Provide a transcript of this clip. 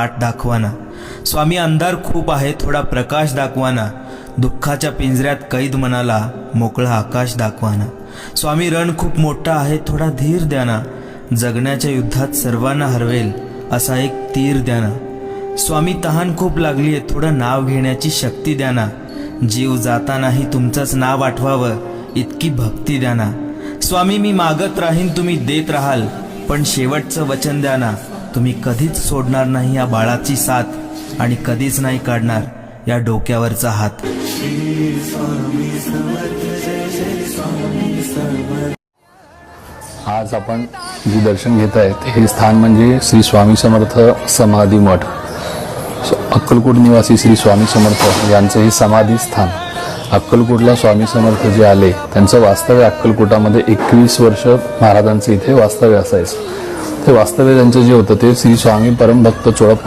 वाट दाखवाना. स्वामी अंधार खूप आहे थोडा प्रकाश दाखवाना. दुःखाच्या पिंजऱ्यात कैद मनाला मोकळा आकाश दाखवाना. स्वामी रण खूप मोठा आहे थोडा धीर द्याना. जगण्याच्या युद्धात सर्वांना हरवेल असा एक तीर द्याना. स्वामी तहान खूप लागली आहे थोडं नाव घेण्याची शक्ती द्याना. जीव जातानाही तुमचंच नाव आठवावं इतकी भक्ती द्याना. स्वामी मी मागत राहीन तुम्ही देत राहाल पण शेवटचं वचन द्या ना तुम्ही कधीच सोडणार नाही या बाळाची साथ आणि कधीच नाही काढणार या डोक्यावरचा हात. आज आपण जे दर्शन घेत आहेत हे स्थान म्हणजे श्री स्वामी समर्थ समाधी मठ. अक्कलकोट निवासी श्री स्वामी समर्थ यांचं हे समाधी स्थान. अक्कलकोटला स्वामी समर्थ जे आले त्यांचं वास्तव्य अक्कलकोटामध्ये एकवीस वर्ष महाराजांचं इथे वास्तव्य असायचं. ते वास्तव्य त्यांचं जे होतं ते श्री स्वामी परमभक्त चोळप्पा